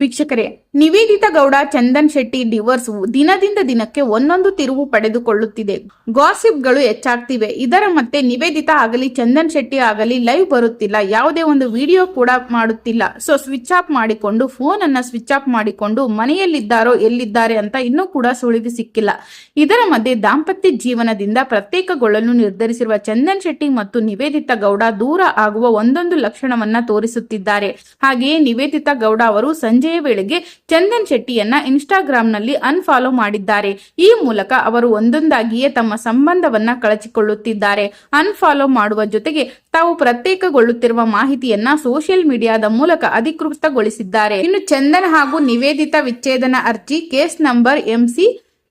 ವೀಕ್ಷಕರೇ, ನಿವೇದಿತ ಗೌಡ ಚಂದನ್ ಶೆಟ್ಟಿ ಡಿವೋರ್ಸ್ ದಿನದಿಂದ ದಿನಕ್ಕೆ ಒಂದೊಂದು ತಿರುವು ಪಡೆದುಕೊಳ್ಳುತ್ತಿದೆ. ಗಾಸಿಪ್ಗಳು ಹೆಚ್ಚಾಗ್ತಿವೆ. ಇದರ ಮತ್ತೆ ನಿವೇದಿತ ಆಗಲಿ, ಚಂದನ್ ಶೆಟ್ಟಿ ಆಗಲಿ ಲೈವ್ ಬರುತ್ತಿಲ್ಲ. ಯಾವುದೇ ಒಂದು ವಿಡಿಯೋ ಕೂಡ ಮಾಡುತ್ತಿಲ್ಲ. ಸೊ, ಸ್ವಿಚ್ ಆಫ್ ಮಾಡಿಕೊಂಡು ಫೋನ್ ಅನ್ನ ಸ್ವಿಚ್ ಆಫ್ ಮಾಡಿಕೊಂಡು ಮನೆಯಲ್ಲಿದ್ದಾರೋ, ಎಲ್ಲಿದ್ದಾರೆ ಅಂತ ಇನ್ನೂ ಕೂಡ ಸುಳಿವು ಸಿಕ್ಕಿಲ್ಲ. ಇದರ ಮಧ್ಯೆ ದಾಂಪತ್ಯ ಜೀವನದಿಂದ ಪ್ರತ್ಯೇಕಗೊಳ್ಳಲು ನಿರ್ಧರಿಸಿರುವ ಚಂದನ್ ಶೆಟ್ಟಿ ಮತ್ತು ನಿವೇದಿತಾ ಗೌಡ ದೂರ ಆಗುವ ಒಂದೊಂದು ಲಕ್ಷಣವನ್ನ ತೋರಿಸುತ್ತಿದ್ದಾರೆ. ಹಾಗೆಯೇ ನಿವೇದಿತಾ ಗೌಡ ಅವರು ಸಂಜೆಯ ವೇಳೆಗೆ ಚಂದನ್ ಶೆಟ್ಟಿಯನ್ನ ಇನ್ಸ್ಟಾಗ್ರಾಂನಲ್ಲಿ ಅನ್ಫಾಲೋ ಮಾಡಿದ್ದಾರೆ. ಈ ಮೂಲಕ ಅವರು ಒಂದೊಂದಾಗಿಯೇ ತಮ್ಮ ಸಂಬಂಧವನ್ನ ಕಳಚಿಕೊಳ್ಳುತ್ತಿದ್ದಾರೆ. ಅನ್ಫಾಲೋ ಮಾಡುವ ಜೊತೆಗೆ ತಾವು ಪ್ರತ್ಯೇಕಗೊಳ್ಳುತ್ತಿರುವ ಮಾಹಿತಿಯನ್ನ ಸೋಷಿಯಲ್ ಮೀಡಿಯಾದ ಮೂಲಕ ಅಧಿಕೃತಗೊಳಿಸಿದ್ದಾರೆ. ಇನ್ನು ಚಂದನ್ ಹಾಗೂ ನಿವೇದಿತ ವಿಚ್ಛೇದನ ಅರ್ಜಿ case number MC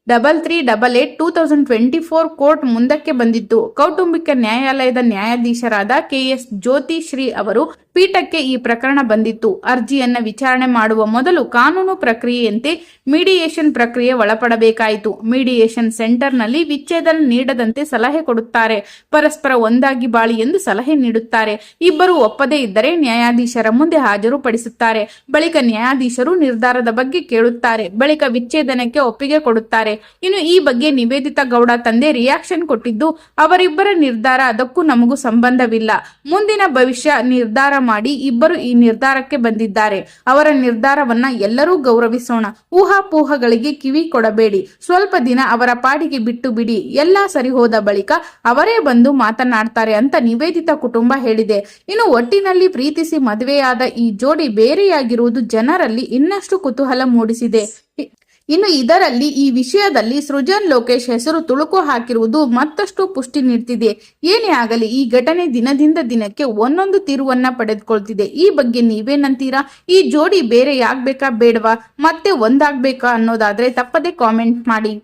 double three double eight two thousand twenty four court ಮುಂದಕ್ಕೆ ಬಂದಿತ್ತು ಕೌಟುಂಬಿಕ ನ್ಯಾಯಾಲಯದ ನ್ಯಾಯಾಧೀಶರಾದ ಕೆಎಸ್ ಜ್ಯೋತಿ ಶ್ರೀ ಅವರು ಪೀಠಕ್ಕೆ ಈ ಪ್ರಕರಣ ಬಂದಿತ್ತು. ಅರ್ಜಿಯನ್ನ ವಿಚಾರಣೆ ಮಾಡುವ ಮೊದಲು ಕಾನೂನು ಪ್ರಕ್ರಿಯೆಯಂತೆ ಮೀಡಿಯೇಷನ್ ಪ್ರಕ್ರಿಯೆ ಒಳಪಡಬೇಕಾಯಿತು. ಮೀಡಿಯೇಷನ್ ಸೆಂಟರ್ನಲ್ಲಿ ವಿಚ್ಛೇದನ ನೀಡದಂತೆ ಸಲಹೆ ಕೊಡುತ್ತಾರೆ. ಪರಸ್ಪರ ಒಂದಾಗಿ ಬಾಳಿ ಎಂದು ಸಲಹೆ ನೀಡುತ್ತಾರೆ. ಇಬ್ಬರು ಒಪ್ಪದೇ ಇದ್ದರೆ ನ್ಯಾಯಾಧೀಶರ ಮುಂದೆ ಹಾಜರುಪಡಿಸುತ್ತಾರೆ. ಬಳಿಕ ನ್ಯಾಯಾಧೀಶರು ನಿರ್ಧಾರದ ಬಗ್ಗೆ ಕೇಳುತ್ತಾರೆ. ಬಳಿಕ ವಿಚ್ಛೇದನಕ್ಕೆ ಒಪ್ಪಿಗೆ ಕೊಡುತ್ತಾರೆ. ಇನ್ನು ಈ ಬಗ್ಗೆ ನಿವೇದಿತಾ ಗೌಡ ತಂದೆ ರಿಯಾಕ್ಷನ್ ಕೊಟ್ಟಿದ್ದು, ಅವರಿಬ್ಬರ ನಿರ್ಧಾರ ಅದಕ್ಕೂ ನಮಗೂ ಸಂಬಂಧವಿಲ್ಲ. ಮುಂದಿನ ಭವಿಷ್ಯ ನಿರ್ಧಾರ ಮಾಡಿ ಇಬ್ಬರು ಈ ನಿರ್ಧಾರಕ್ಕೆ ಬಂದಿದ್ದಾರೆ. ಅವರ ನಿರ್ಧಾರವನ್ನ ಎಲ್ಲರೂ ಗೌರವಿಸೋಣ. ಊಹಾಪೂಹಗಳಿಗೆ ಕಿವಿ ಕೊಡಬೇಡಿ. ಸ್ವಲ್ಪ ದಿನ ಅವರ ಪಾಡಿಗೆ ಬಿಟ್ಟು ಬಿಡಿ. ಎಲ್ಲಾ ಸರಿ ಹೋದ ಬಳಿಕ ಅವರೇ ಬಂದು ಮಾತನಾಡ್ತಾರೆ ಅಂತ ನಿವೇದಿತ ಕುಟುಂಬ ಹೇಳಿದೆ. ಇನ್ನು ಒಟ್ಟಿನಲ್ಲಿ ಪ್ರೀತಿಸಿ ಮದುವೆಯಾದ ಈ ಜೋಡಿ ಬೇರೆಯಾಗಿರುವುದು ಜನರಲ್ಲಿ ಇನ್ನಷ್ಟು ಕುತೂಹಲ ಮೂಡಿಸಿದೆ. ಇನ್ನು ಇದರಲ್ಲಿ ಈ ವಿಷಯದಲ್ಲಿ ಸೃಜನ್ ಲೋಕೇಶ್ ಹೆಸರು ತುಳುಕು ಹಾಕಿರುವುದು ಮತ್ತಷ್ಟು ಪುಷ್ಟಿ ನೀಡ್ತಿದೆ. ಏನೇ ಆಗಲಿ ಈ ಘಟನೆ ದಿನದಿಂದ ದಿನಕ್ಕೆ ಒಂದೊಂದು ತಿರುವನ್ನ ಪಡೆದುಕೊಳ್ತಿದೆ. ಈ ಬಗ್ಗೆ ನೀವೇನಂತೀರಾ? ಈ ಜೋಡಿ ಬೇರೆ ಯಾಗ್ಬೇಕಾ ಬೇಡವಾ? ಮತ್ತೆ ಒಂದಾಗ್ಬೇಕಾ ಅನ್ನೋದಾದ್ರೆ ತಪ್ಪದೆ ಕಾಮೆಂಟ್ ಮಾಡಿ.